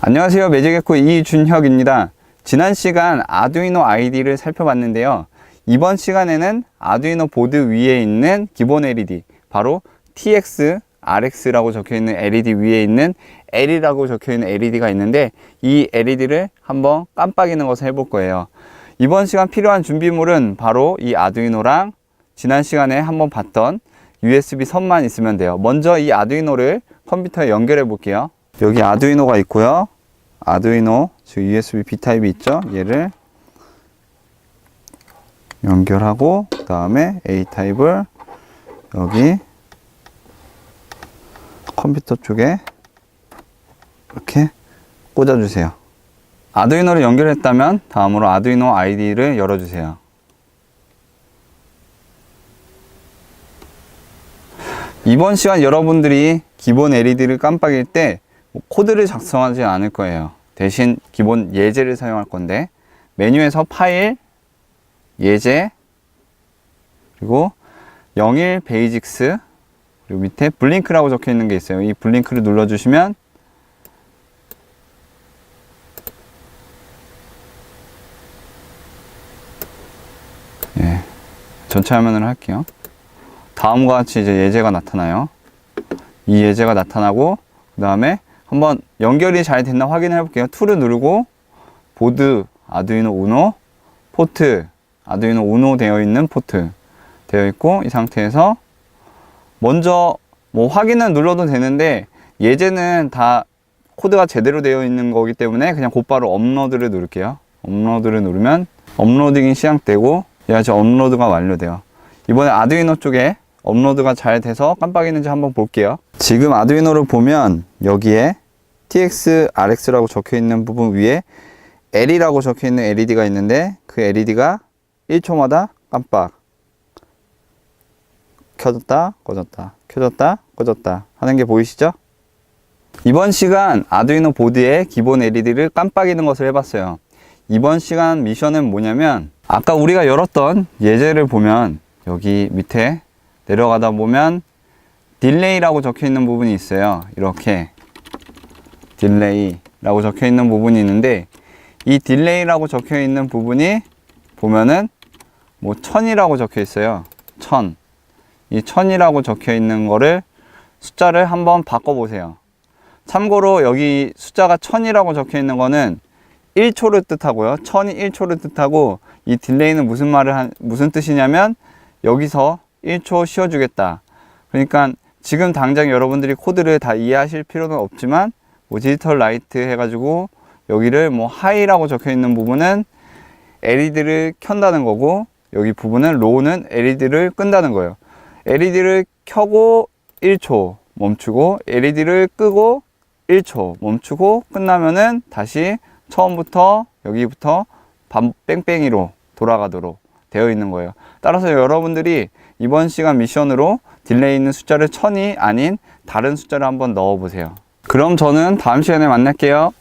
안녕하세요. 매직에코 이준혁입니다. 지난 시간 아두이노 아이디를 살펴봤는데요. 이번 시간에는 아두이노 보드 위에 있는 기본 LED 바로 TX, RX라고 적혀있는 LED 위에 있는 L이라고 적혀있는 LED가 있는데 이 LED를 한번 깜빡이는 것을 해볼 거예요. 이번 시간 필요한 준비물은 바로 이 아두이노랑 지난 시간에 한번 봤던 USB 선만 있으면 돼요. 먼저 이 아두이노를 컴퓨터에 연결해 볼게요 여기 아두이노가 있고요. 아두이노 즉 USB B 타입이 있죠. 얘를 연결하고 그 다음에 A 타입을 여기 컴퓨터 쪽에 이렇게 꽂아주세요. 아두이노를 연결했다면 다음으로 아두이노 아이디를 열어주세요. 이번 시간 여러분들이 기본 LED를 깜빡일 때뭐 코드를 작성하지 않을 거예요. 대신 기본 예제를 사용할 건데 메뉴에서 파일, 예제, 그리고 01 베이직스, 그리고 밑에 블링크라고 적혀 있는 게 있어요. 이 블링크를 눌러 주시면 예, 전체 화면을 할게요. 다음과 같이 이제 예제가 나타나요. 이 예제가 나타나고 그 다음에 한번 연결이 잘 됐나 확인해 볼게요. 툴을 누르고 보드 아두이노 우노 포트 아두이노 우노 되어 있는 포트 되어 있고 이 상태에서 먼저 뭐 확인을 눌러도 되는데 예제는 다 코드가 제대로 되어 있는 거기 때문에 그냥 곧바로 업로드를 누를게요. 업로드를 누르면 업로딩이 시작되고 지금 업로드가 완료돼요. 이번에 아두이노 쪽에 업로드가 잘 돼서 깜빡이는지 한번 볼게요. 지금 아두이노를 보면 여기에 TX, RX라고 적혀 있는 부분 위에 L이라고 적혀 있는 LED가 있는데 그 LED가 1초마다 깜빡 켜졌다 꺼졌다 켜졌다 꺼졌다 하는 게 보이시죠? 이번 시간 아두이노 보드에 기본 LED를 깜빡이는 것을 해봤어요. 이번 시간 미션은 뭐냐면 아까 우리가 열었던 예제를 보면 여기 밑에 내려가다 보면 딜레이라고 적혀 있는 부분이 있어요. 이렇게 딜레이라고 적혀 있는 부분이 있는데 이 딜레이라고 적혀 있는 부분이 보면은 뭐 천이라고 적혀 있어요. 천. 이 천이라고 적혀 있는 거를 숫자를 한번 바꿔 보세요. 참고로 여기 숫자가 천이라고 적혀 있는 거는 1초를 뜻하고요. 천이 1초를 뜻하고 이 딜레이는 무슨 말을 한, 무슨 뜻이냐면 여기서 1초 쉬어 주겠다. 그러니까 지금 당장 여러분들이 코드를 다 이해하실 필요는 없지만 뭐 디지털 라이트 해가지고 여기를 뭐 하이라고 적혀 있는 부분은 LED를 켠다는 거고 여기 부분은 로우는 LED를 끈다는 거예요. LED를 켜고 1초 멈추고 LED를 끄고 1초 멈추고 끝나면은 다시 처음부터 여기부터 반 뺑뺑이로 돌아가도록 되어 있는 거예요. 따라서 여러분들이 이번 시간 미션으로 딜레이 있는 숫자를 천이 아닌 다른 숫자를 한번 넣어 보세요. 그럼 저는 다음 시간에 만날게요.